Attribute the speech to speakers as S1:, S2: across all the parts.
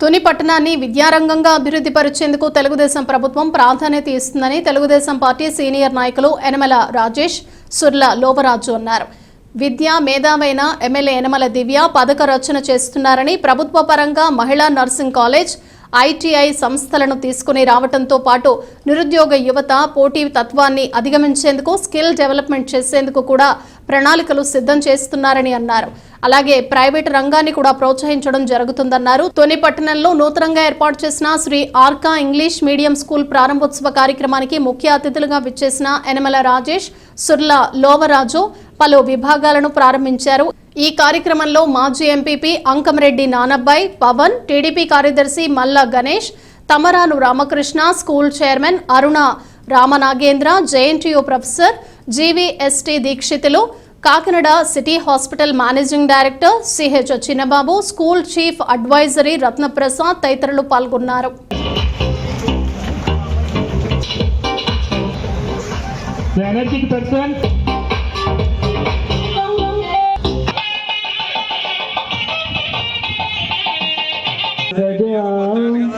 S1: తుని పట్టణాన్ని విద్యారంగంగా అభివృద్ధి పరిచేందుకు తెలుగుదేశం ప్రభుత్వం ప్రాధాన్యత ఇస్తుందని తెలుగుదేశం పార్టీ సీనియర్ నాయకులు యనమల రాజేష్ సుర్ల లోపరాజు అన్నారు. విద్య మేధావైన ఎమ్మెల్యే యనమల దివ్య పథక రచన చేస్తున్నారని ప్రభుత్వ పరంగా మహిళా నర్సింగ్ కాలేజ్ ఐటీఐ సంస్థలను తీసుకుని రావడంతో పాటు నిరుద్యోగ యువత పోటీ తత్వాన్ని అధిగమించేందుకు స్కిల్ డెవలప్మెంట్ చేసేందుకు కూడా ప్రణాళికలు సిద్ధం చేస్తున్నారని అన్నారు. అలాగే ప్రైవేటు రంగాన్ని కూడా ప్రోత్సహించడం జరుగుతుందన్నారు. తొని పట్టణంలో నూతనంగా ఏర్పాటు చేసిన Shri Arka English medium school ప్రారంభోత్సవ కార్యక్రమానికి ముఖ్య అతిథులుగా విచ్చేసిన యనమల రాజేష్ సుర్ల లోవరాజు పలు విభాగాలను ప్రారంభించారు ఈ కార్యక్రమంలో మాజీ ఎంపీపీ అంకంరెడ్డి నానబ్బాయ్ పవన్ టీడీపీ కార్యదర్శి Malla Ganesh తమరాను Ramakrishna school chairman Aruna Ramanagendra JNTU professor GVST Dikshitulu Kakinada city hospital managing director CH Chinnababu school chief advisory Ratnaprasad తదితరులు పాల్గొన్నారు
S2: The energetic person.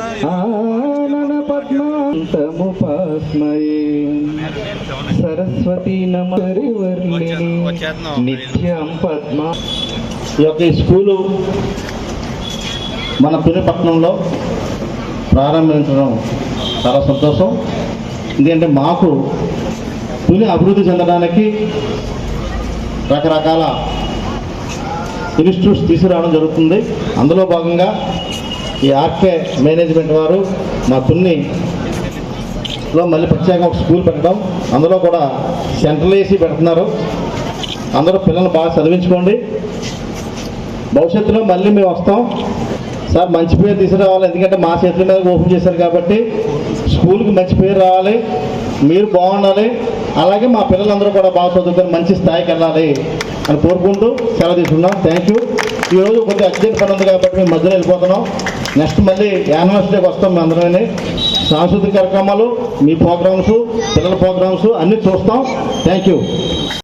S3: ఆనన పద్మాంతము పాస్మయే. సరస్వతి నమరివర్ణిని నిత్యం పద్మ
S4: ఈ యొక్క స్కూలు మన తునిపట్నంలో ప్రారంభించడం చాలా సంతోషం. ఎందుకంటే మాకు పులి అభివృద్ధి చెందడానికి రకరకాల ఇన్స్టిట్యూట్స్ తీసుకురావడం జరుగుతుంది. అందులో భాగంగా ఈ ఆర్కే మేనేజ్మెంట్ వారు మా తున్నిలో మళ్ళీ ప్రత్యేకంగా ఒక స్కూల్ పెట్టడం. అందులో కూడా సెంట్రల్ ఏసీ పెడుతున్నారు. అందరూ పిల్లల్ని బాగా చదివించుకోండి. భవిష్యత్తులో మళ్ళీ మేము వస్తాం. సార్ మంచి పేరు తీసుకురావాలి. ఎందుకంటే మా చేతుల మీద ఓపెన్ చేశారు కాబట్టి స్కూల్కి మంచి పేరు రావాలి. మీరు బాగుండాలి. అలాగే మా పిల్లలందరూ కూడా బాగా చదువుకొని మంచి స్థాయికి వెళ్ళాలి అని కోరుకుంటూ సెలవు తీసుకున్నాం థ్యాంక్ యూ ఈరోజు కొద్దిగా అర్జెంట్ పని ఉంది కాబట్టి మేము మధ్యలో వెళ్ళిపోతున్నాం. నెక్స్ట్ మళ్ళీ యానివర్సరీ డేకి వస్తాం మేము అందరమే సాంస్కృతిక కార్యక్రమాలు మీ ప్రోగ్రామ్స్ పిల్లల ప్రోగ్రామ్స్ అన్నీ చూస్తాం. Thank you